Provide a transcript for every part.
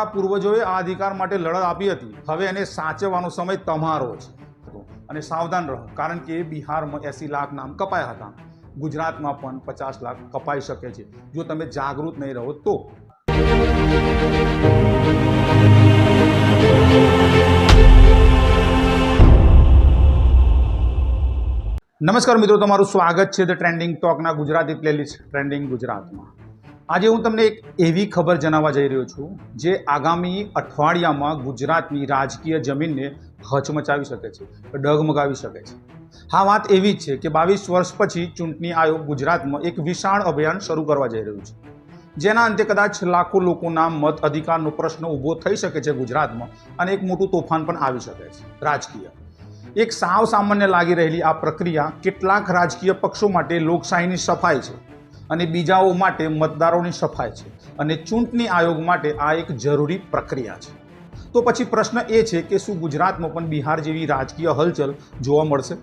તમારા પૂર્વજોએ આ અધિકાર માટે લડત આપી હતી. હવે એને સાચવવાનો સમય તમારો છે. અને સાવધાન રહો, કારણ કે બિહારમાં એસી લાખ નામ કપાયા હતા. ગુજરાતમાં પણ પચાસ લાખ કપાઈ શકે છે. જો તમે જાગૃત નહીં રહો તો. નમસ્કાર મિત્રો, તમારું સ્વાગત છે ધ ટ્રેન્ડિંગ ટોકના ગુજરાતી પ્લેલિસ્ટ ટ્રેન્ડિંગ ગુજરાતમાં. આજે હું તમને એક એવી ખબર જણાવવા જઈ રહ્યો છું, જે આગામી અઠવાડિયામાં ગુજરાતની રાજકીય જમીનને હચમચાવી શકે છે, ડગમગાવી શકે છે. હા, વાત એવી જ છે કે બાવીસ વર્ષ પછી ચૂંટણી આયોગ ગુજરાતમાં એક વિશાળ અભિયાન શરૂ કરવા જઈ રહ્યું છે. જેના અંતે કદાચ લાખો લોકોના મત અધિકારનો પ્રશ્ન ઊભો થઈ શકે છે ગુજરાતમાં અને એક મોટું તોફાન પણ આવી શકે છે, રાજકીય. એક સાવ સામાન્ય લાગી રહેલી આ પ્રક્રિયા કેટલાક રાજકીય પક્ષો માટે લોકશાહીની સફાઈ છે. અને બીજાઓ માટે મતદારોની સફાઈ છે અને ચૂંટણી આયોગ માટે આ એક જરૂરી પ્રક્રિયા છે. તો પછી પ્રશ્ન એ છે કે શું ગુજરાતમાં પણ બિહાર જેવી રાજકીય હલચલ જોવા મળશે?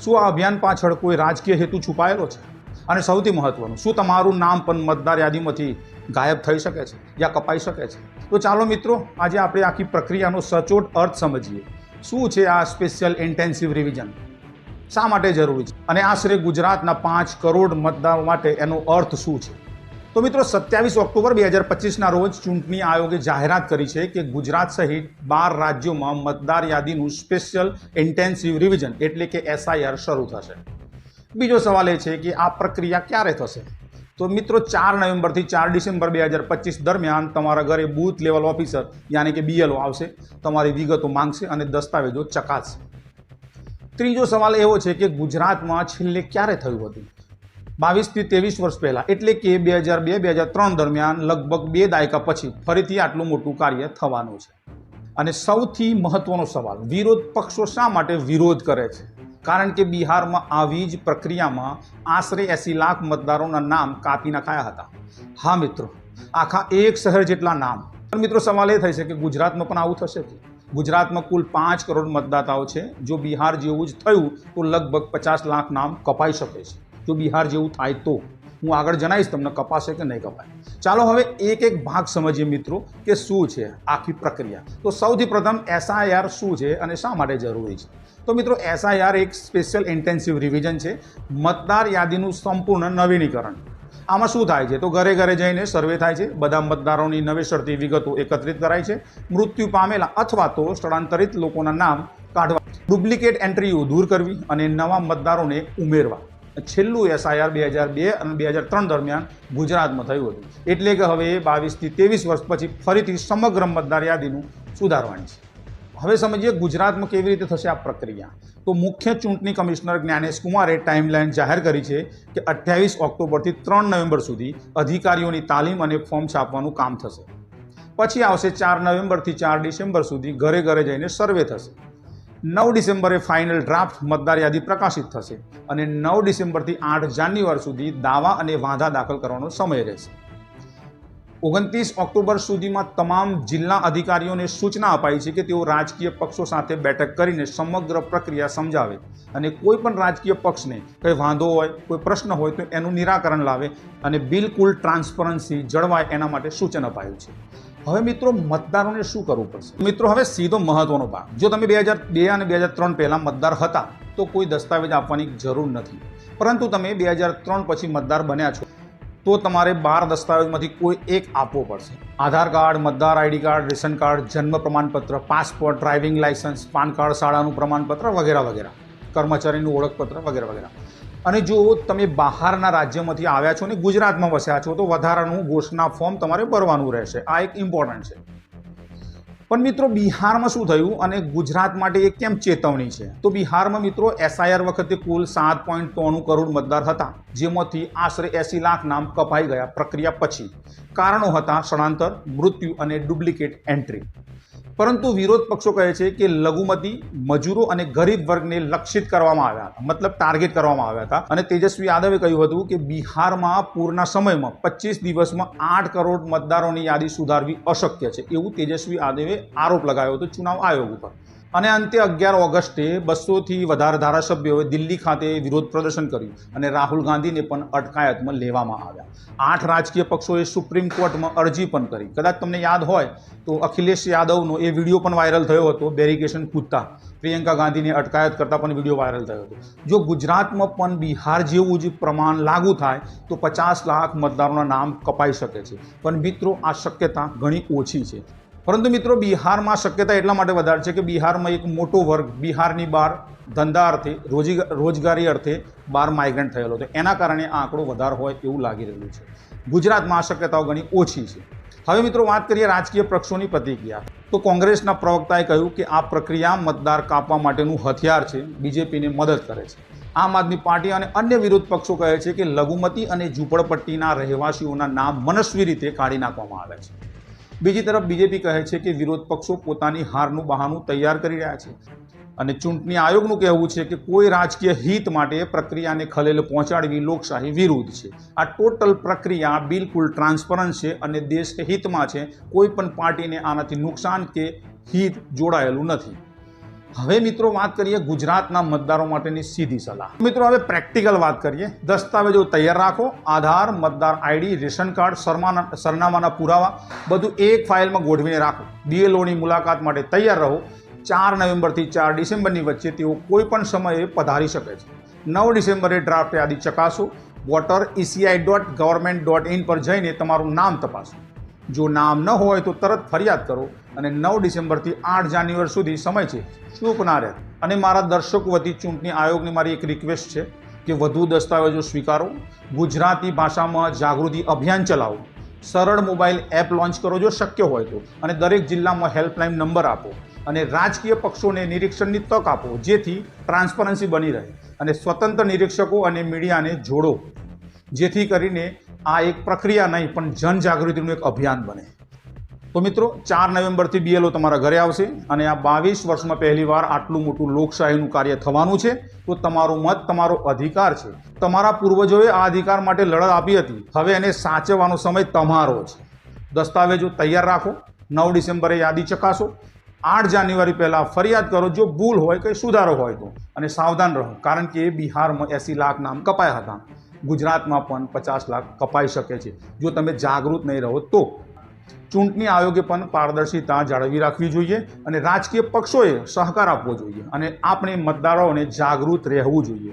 શું આ અભિયાન પાછળ કોઈ રાજકીય હેતુ છુપાયેલો છે? અને સૌથી મહત્વનું, શું તમારું નામ પણ મતદાર યાદીમાંથી ગાયબ થઈ શકે છે યા કપાઈ શકે છે? તો ચાલો મિત્રો, આજે આપણે આખી પ્રક્રિયાનો સચોટ અર્થ સમજીએ. શું છે આ સ્પેશિયલ ઇન્ટેન્સિવ રિવિઝન? શા માટે જરૂરી છે? અને આશરે ગુજરાતના પાંચ કરોડ મતદારો માટે એનો અર્થ શું છે? તો મિત્રો, સત્યાવીસ ઓક્ટોબર બે હજાર પચીસના રોજ ચૂંટણી આયોગે જાહેરાત કરી છે કે ગુજરાત સહિત બાર રાજ્યોમાં મતદાર યાદીનું સ્પેશિયલ ઇન્ટેન્સિવ રિવિઝન એટલે કે એસઆઈઆર શરૂ થશે. બીજો સવાલ એ છે કે આ પ્રક્રિયા ક્યારે થશે? તો મિત્રો, ચાર નવેમ્બરથી ચાર ડિસેમ્બર બે હજાર પચીસ દરમિયાન તમારા ઘરે બૂથ લેવલ ઓફિસર, યાની કે બીએલઓ આવશે, તમારી વિગતો માંગશે અને દસ્તાવેજો ચકાસશે. ત્રીજો સવાલ એવો છે કે ગુજરાતમાં છેલ્લે ક્યારે થયું હતું? બાવીસથી ત્રેવીસ વર્ષ પહેલાં, એટલે કે બે હજાર બે બે હજાર ત્રણ દરમિયાન લગભગ બે દાયકા પછી ફરીથી આટલું મોટું કાર્ય થવાનું છે. અને સૌથી મહત્વનો સવાલ, વિરોધ પક્ષો શા માટે વિરોધ કરે છે? કારણ કે બિહારમાં આવી જ પ્રક્રિયામાં આશરે એસી લાખ મતદારોના નામ કાપી નખાયા હતા. હા મિત્રો, આખા એક શહેર જેટલા નામ. પણ મિત્રો, સવાલ એ થાય છે કે ગુજરાતમાં પણ આવું થશે કે? ગુજરાતમાં કુલ પાંચ કરોડ મતદાતાઓ છે. જો બિહાર જેવું જ થયું, તો લગભગ પચાસ લાખ નામ કપાઈ શકે છે. જો બિહાર જેવું થાય તો? હું આગળ જણાવીશ તમને કપાશે કે નહીં કપાય. ચાલો હવે એક એક ભાગ સમજીએ મિત્રો, કે શું છે આખી પ્રક્રિયા. તો સૌથી પ્રથમ એસઆઈઆર શું છે અને શા માટે જરૂરી છે? તો મિત્રો, એસઆઈઆર એક સ્પેશિયલ ઇન્ટેન્સિવ રિવિઝન છે. મતદાર યાદીનું સંપૂર્ણ નવીનીકરણ. આમાં શું થાય છે? તો ઘરે ઘરે જઈને સર્વે થાય છે. બધા મતદારોની નવેસરથી વિગતો એકત્રિત કરાય છે. મૃત્યુ પામેલા અથવા તો સ્થળાંતરિત લોકોના નામ કાઢવા. ડુપ્લિકેટ એન્ટ્રીઓ દૂર કરવી અને નવા મતદારોને ઉમેરવા. છેલ્લું એસઆઈઆર બે હજાર બે અને બે હજાર ત્રણ દરમિયાન ગુજરાતમાં થયું હતું. એટલે કે હવે બાવીસથી ત્રેવીસ વર્ષ પછી ફરીથી સમગ્ર મતદાર યાદીનું સુધારવાની છે. હવે સમજીએ ગુજરાતમાં કેવી રીતે થશે આ પ્રક્રિયા. તો મુખ્ય ચૂંટણી કમિશનર જ્ઞાનેશ કુમારે ટાઈમલાઈન જાહેર કરી છે કે અઠ્યાવીસ ઓક્ટોબરથી ત્રણ નવેમ્બર સુધી અધિકારીઓની તાલીમ અને ફોર્મ છાપવાનું કામ થશે. પછી આવશે ચાર નવેમ્બરથી ચાર ડિસેમ્બર સુધી ઘરે ઘરે જઈને સર્વે થશે. નવ ડિસેમ્બરે ફાઇનલ ડ્રાફ્ટ મતદાર યાદી પ્રકાશિત થશે અને નવ ડિસેમ્બરથી આઠ જાન્યુઆરી સુધી દાવા અને વાંધા દાખલ કરવાનો સમય રહેશે. ઓગણત્રીસ ઓક્ટોબર સુધીમાં તમામ જિલ્લા અધિકારીઓને સૂચના અપાઈ છે કે તેઓ રાજકીય પક્ષો સાથે બેઠક કરીને સમગ્ર પ્રક્રિયા સમજાવે અને કોઈ પણ રાજકીય પક્ષને કંઈ વાંધો હોય, કોઈ પ્રશ્ન હોય તો એનું નિરાકરણ લાવે અને બિલકુલ ટ્રાન્સપરન્સી જળવાય એના માટે સૂચન અપાયું છે. હવે મિત્રો મતદારોને શું કરવું પડશે? મિત્રો હવે સીધો મહત્વનો ભાગ. જો તમે બે હજાર બે અને બે હજાર ત્રણ પહેલાં મતદાર હતા તો કોઈ દસ્તાવેજ આપવાની જરૂર નથી. પરંતુ તમે બે હજાર ત્રણ પછી મતદાર બન્યા છો તો તમારે બાર દસ્તાવેજમાંથી કોઈ એક આપવો પડશે. આધાર કાર્ડ, મતદાર આઈડી કાર્ડ, રેશન કાર્ડ, જન્મ પ્રમાણપત્ર, passport, driving licence PAN card, શાળાનું પ્રમાણપત્ર વગેરે વગેરે, કર્મચારીનું ઓળખપત્ર વગેરે વગેરે. અને જો તમે બહારના રાજ્યમાંથી આવ્યા છો અને ગુજરાતમાં વસ્યા છો, તો વધારાનું ઘોષણા ફોર્મ તમારે ભરવાનું રહેશે. આ એક ઇમ્પોર્ટન્ટ છે. પણ મિત્રો બિહારમાં શું થયું? અને ગુજરાત માટે એ કેમ ચેતવણી છે? તો બિહારમાં મિત્રો એસઆઈઆર વખતે કુલ સાત પોઈન્ટ ત્રણું કરોડ મતદાર હતા, જેમાંથી આશરે એસી લાખ નામ કપાઈ ગયા પ્રક્રિયા પછી. કારણો હતા સ્થળાંતર મૃત્યુ અને ડુપ્લિકેટ એન્ટ્રી. પરંતુ વિરોધ પક્ષો કહે છે કે લઘુમતી, મજૂરો અને ગરીબ વર્ગને લક્ષિત કરવામાં આવ્યા હતા, મતલબ ટાર્ગેટ કરવામાં આવ્યા હતા. અને તેજસ્વી યાદવે કહ્યું હતું કે બિહારમાં પૂરના સમયમાં પચીસ દિવસમાં આઠ કરોડ મતદારોની યાદી સુધારવી અશક્ય છે. એવું તેજસ્વી યાદવે આરોપ લગાવ્યો હતો ચુનાવ આયોગ ઉપર. અને અંતે અગિયાર ઓગસ્ટે બસોથી વધારે ધારાસભ્યોએ દિલ્હી ખાતે વિરોધ પ્રદર્શન કર્યું અને રાહુલ ગાંધીને પણ અટકાયતમાં લેવામાં આવ્યા. આઠ રાજકીય પક્ષોએ સુપ્રીમ કોર્ટમાં અરજી પણ કરી. કદાચ તમને યાદ હોય તો અખિલેશ યાદવનો એ વીડિયો પણ વાયરલ થયો હતો બેરિકેશન કૂદતા પ્રિયંકા ગાંધીને અટકાયત કરતાં પણ વીડિયો વાયરલ થયો હતો. જો ગુજરાતમાં પણ બિહાર જેવું જ પ્રમાણ લાગુ થાય, તો પચાસ લાખ મતદારોના નામ કપાઈ શકે છે. પણ મિત્રો, આ શક્યતા ઘણી ઓછી છે. પરંતુ મિત્રો, બિહારમાં શક્યતા એટલા માટે વધારે છે કે બિહારમાં એક મોટો વર્ગ, બિહારની બહાર ધંધા અર્થે, રોજી, રોજગારી અર્થે બહાર માઇગ્રન્ટ થયેલો હતો એના કારણે આ આંકડો વધારે હોય એવું લાગી રહ્યું છે. ગુજરાતમાં શક્યતાઓ ઘણી ઓછી છે. હવે મિત્રો, વાત કરીએ રાજકીય પક્ષોની પ્રતિક્રિયા. તો કોંગ્રેસના પ્રવક્તાએ કહ્યું કે આ પ્રક્રિયા મતદાર કાપવા માટેનું હથિયાર છે, બીજેપીને મદદ કરે છે. આમ આદમી પાર્ટી અને અન્ય વિરોધ પક્ષો કહે છે કે લઘુમતી અને ઝૂંપડપટ્ટીના રહેવાસીઓના નામ મનસ્વી રીતે કાઢી નાખવામાં આવે છે. બીજી તરફ બીજેપી કહે છે કે વિરોધ પક્ષો પોતાની હારનું બહાનું તૈયાર કરી રહ્યા છે. અને ચૂંટણી આયોગનું કહેવું છે કે કોઈ રાજકીય હિત માટે પ્રક્રિયાને ખલેલ પહોંચાડવી લોકશાહી વિરુદ્ધ છે. આ ટોટલ પ્રક્રિયા બિલકુલ ટ્રાન્સપરન્ટ છે અને દેશ હિતમાં છે. કોઈ પણ પાર્ટીને આનાથી નુકસાન કે હિત જોડાયેલું નથી. હવે મિત્રો વાત કરીએ ગુજરાતના મતદારો માટેની સીધી સલાહ. મિત્રો હવે પ્રેક્ટિકલ વાત કરીએ. દસ્તાવેજો તૈયાર રાખો. આધાર, મતદાર આઈડી, રેશન કાર્ડ સરમાના સરનામાના પુરાવા, બધું એક ફાઇલમાં ગોઠવીને રાખો. બીએલઓની મુલાકાત માટે તૈયાર રહો. ચાર નવેમ્બરથી ચાર ડિસેમ્બરની વચ્ચે તેઓ કોઈપણ સમયે પધારી શકે છે. નવ ડિસેમ્બરે ડ્રાફ્ટ યાદી ચકાસો. Voter ECI dot government dot in પર જઈને તમારું નામ તપાસો. જો નામ ન હોય તો તરત ફરિયાદ કરો. અને નવ ડિસેમ્બરથી આઠ જાન્યુઆરી સુધી સમય છે. ચૂપ ના અને મારા દર્શકો વતી ચૂંટણી આયોગની મારી એક રિક્વેસ્ટ છે કે વધુ દસ્તાવેજો સ્વીકારો. ગુજરાતી ભાષામાં જાગૃતિ અભિયાન ચલાવો. સરળ મોબાઈલ એપ લોન્ચ કરો જો શક્ય હોય તો. અને દરેક જિલ્લામાં હેલ્પલાઇન નંબર આપો. અને રાજકીય પક્ષોને નિરીક્ષણની તક આપો, જેથી ટ્રાન્સપરન્સી બની રહે. અને સ્વતંત્ર નિરીક્ષકો અને મીડિયાને જોડો. જેથી કરીને આ એક પ્રક્રિયા નહીં, પણ જનજાગૃતિનું એક અભિયાન બને. તો મિત્રો, ચાર નવેમ્બરથી બીએલઓ તમારા ઘરે આવશે અને આ બાવીસ વર્ષમાં પહેલીવાર આટલું મોટું લોકશાહીનું કાર્ય થવાનું છે. તો તમારો મત, તમારો અધિકાર છે. તમારા પૂર્વજોએ આ અધિકાર માટે લડત આપી હતી. હવે એને સાચવવાનો સમય તમારો છે. દસ્તાવેજો તૈયાર રાખો. નવ ડિસેમ્બરે યાદી ચકાસો. આઠ જાન્યુઆરી પહેલાં ફરિયાદ કરો. જો ભૂલ હોય કે સુધારો હોય તો. અને સાવધાન રહો. કારણ કે બિહારમાં એંસી લાખ નામ કપાયા હતા. ગુજરાતમાં પણ પચાસ લાખ કપાઈ શકે છે. જો તમે જાગૃત નહીં રહો તો. ચૂંટણી આયોગે પણ પારદર્શિતા જાળવી રાખવી જોઈએ અને રાજકીય પક્ષોએ સહકાર આપવો જોઈએ અને આપણે મતદારોને જાગૃત રહેવું જોઈએ.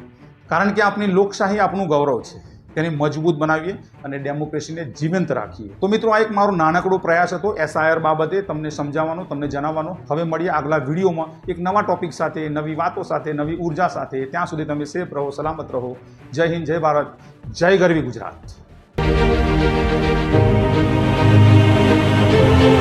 કારણ કે આપણી લોકશાહી આપણું ગૌરવ છે. તેને મજબૂત બનાવીએ અને ડેમોક્રેસીને જીવંત રાખીએ. તો મિત્રો, આ એક મારો નાનકડો પ્રયાસ હતો. એસઆઈઆર બાબતે તમને સમજાવવાનો, તમને જણાવવાનો. હવે મળીએ આગલા વિડીયોમાં. એક નવા ટોપિક સાથે, નવી વાતો સાથે, નવી ઊર્જા સાથે. ત્યાં સુધી તમે સેફ રહો, સલામત રહો. જય હિન્દ, જય ભારત. જય ગરવી ગુજરાત. Thank you.